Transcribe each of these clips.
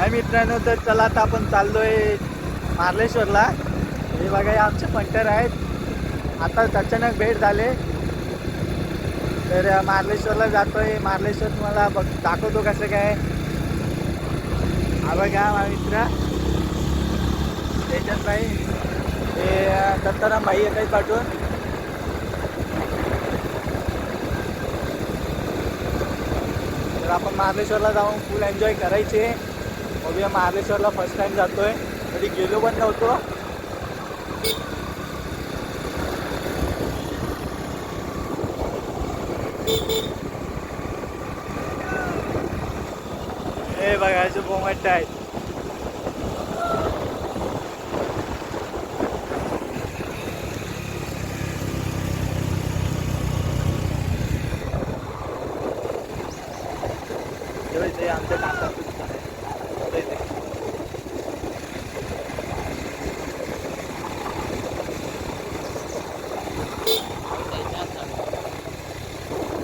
हाय मित्रांनो तर चला आता आपण चाललोय मार्लेश्वरला. हे बघा हे आमचे पंटर आहेत. आता अचानक भेट झाले. तर मार्लेश्वरला जातोय. मार्लेश्वर तुम्हाला बघ दाखवतो कसं काय हा बघा मा मित्र. त्याच्यात भाई हे दत्ताराम भाई येत आहेत पाठवून. तर आपण मार्लेश्वरला जाऊन फुल एन्जॉय करायचे. बघूया महाबळेश्वरला फर्स्ट टाइम जातोय. कधी गेलो पण नव्हतो. हे बघायचं बोमट आहे. आमच्या काका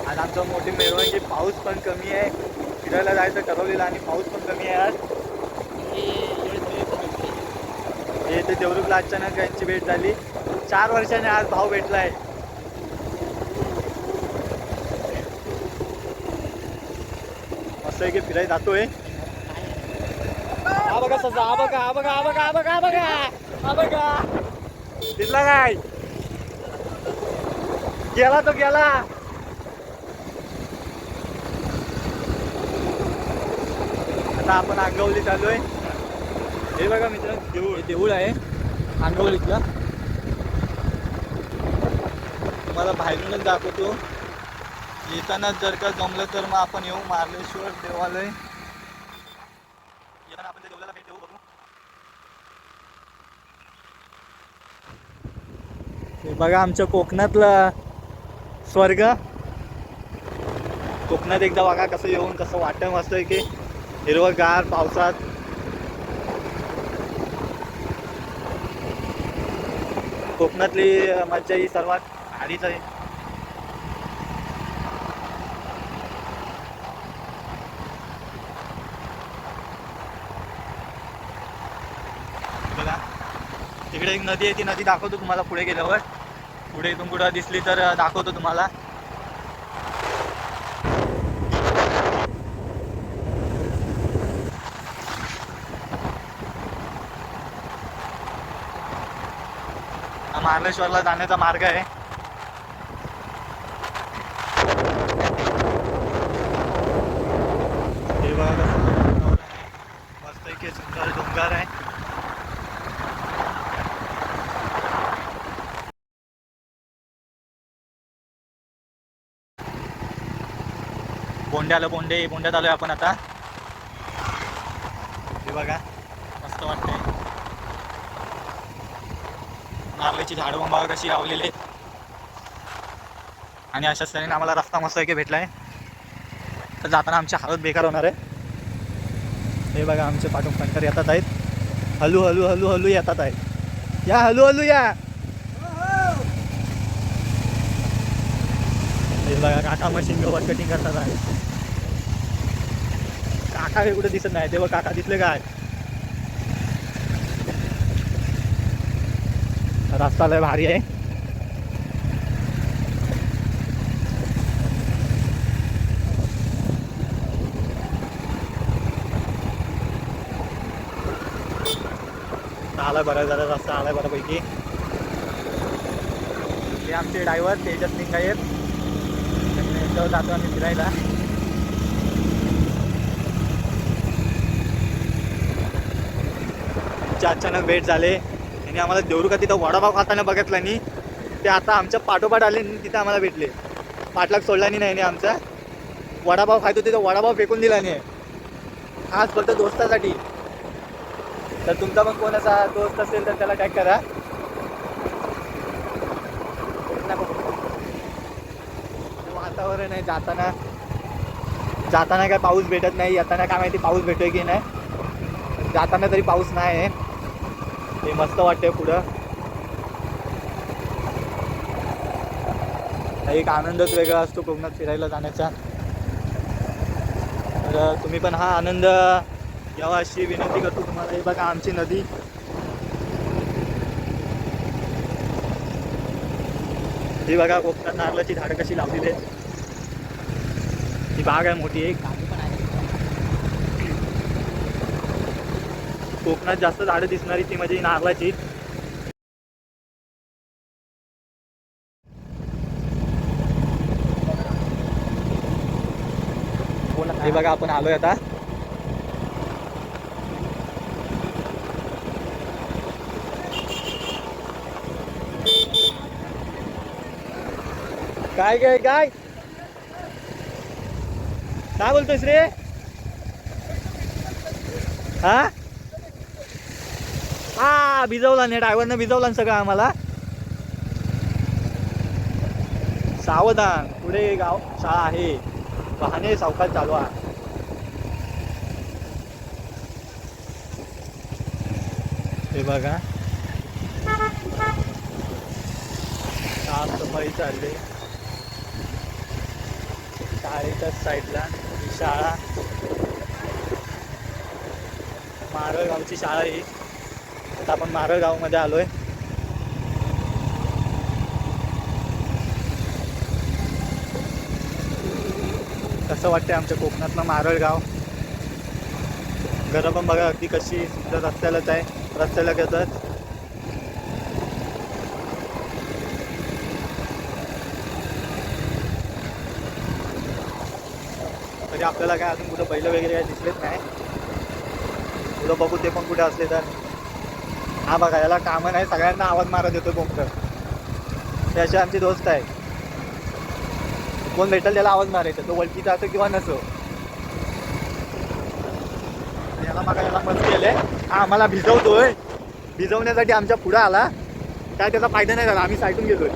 आज आमचं मोठी मिरवणुकी पाऊस पण कमी आहे. फिरायला जायचं ठरवलेलं आणि पाऊस पण कमी आहे आज. हे ते देवरुखला अचानक यांची भेट झाली. चार वर्षाने आज भाव भेटला आहे. असं आहे की फिरायला जातोय. हा बघा सजा बघा हा बघा हा बघा हा बघा हा बघा हा बघा. दिसला काय? गेला तो गेला. आता आपण अंगवली आहे हे बघा मित्र देऊळ. देऊळ आहे अंगवलीतलं तुम्हाला बाहेरूनच दाखवतो. येताना जर का जमलं तर मग आपण येऊ मार्लेश्वर देवालय. येताना आपण त्या भेट देऊ बघू. हे बघा आमच्या कोकणातलं स्वर्ग. कोकणात एकदा बघा कसं येऊन कसं वाटतं मस्त आहे की हिरवगार पावसात. कोकणातली मज्जा ही सर्वात भारीच आहे. बघा तिकडे एक नदी आहे ती नदी दाखवतो तुम्हाला पुढे गेल्यावर. पुढे इथून कुठं दिसली तर दाखवतो तुम्हाला. महाबळेश्वरला जाण्याचा मार्ग आहे. मस्त सुंदर डोंगर आहे. बोंड्याला बोंडे बोंड्यात आलोय आपण आता. हे बघा मस्त वाटतंय. नारळाची झाडं बघा कशी लावलेली आहेत. आणि अशाच तऱ्हेने आम्हाला रस्ता मस्त की भेटलाय. तर जाताना आमची हालत बेकार होणार आहे. हे बघा आमचे पाठून पंटर येतात आहेत. हलू हलू हलू हलू येतात आहेत. या हलू हलू या. हे बघा काका मशीन गवत कटिंग करतात आहे काका हे कुठे दिसत नाही तेव्हा काका दिसले काय? रस्ता लय भारी आहे. आलाय बरं झालं रस्ता आलाय बऱ्यापैकी. हे आमचे ड्रायव्हर तेजस निघायत जातो आम्ही फिरायला. च्या अचानक भेट झाले. आणि आम्हाला देवरुका तिथं वडापाव खाताना बघितला नाही. ते आता आमच्या पाठोपाठ आले आणि तिथं आम्हाला भेटले. पाठलाग सोडला नाही नाही आमचा. वडापाव खायचो तिथं वडापाव फेकून दिला नाही. खास फक्त दोस्तासाठी. तर तुमचा पण कोण असा दोस्त असेल तर त्याला टॅग करा. वातावरण आहे जाताना. जाताना काय पाऊस भेटत नाही येताना काय माहिती पाऊस भेटतोय की नाही. जाताना तरी पाऊस नाही आहे. ते मस्त वाटतंय पुढं. एक आनंदच वेगळा असतो कोकणात फिरायला जाण्याचा. तर तुम्ही पण हा आनंद यावा अशी विनंती करतो तुम्हाला. हे बघा आमची नदी. ही बघा कोकणात नारळाची झाडं कशी लावलेली आहे ही बाग आहे मोठी एक. कोकणात जास्त झाडं दिसणारी ती म्हणजे नारळाची. हे बघा आपण आलोय आता. काय काय काय? काय बोलतोयस रे? हा? हा भिजवला नाही ड्रायव्हरनं भिजवला सगळं आम्हाला. सावधान पुढे गाव शाळा आहे. वाहने सावकाश चालू आहे. हे बघा. साफसफाई चालली. शाळेच्याच साईडला शाळा शाळा. मारळगावची शाळा ही आता आपण मारळगावमध्ये आलोय. कसं वाटतंय आमच्या कोकणातलं मारळगाव? घरं पण बघा अगदी कशी सुद्धा रस्त्यालाच आहे. रस्त्याला घेतात म्हणजे आपल्याला काय अजून कुठं बैल वगैरे काय दिसलेच नाही. पुढं बघू ते पण कुठे असले तर. हा बघा याला कामं नाही सगळ्यांना आवाज मारत येतो कोंबड ते असे आमचे दोस्त आहे. कोण भेटेल त्याला आवाज मारायचा तो वळखीचा असो किंवा नसो. याला बघा याला मस्त केले हा आम्हाला भिजवतोय. भिजवण्यासाठी आमच्या पुढं आला. काय त्याचा फायदा नाही झाला आम्ही साईटून गेलोय.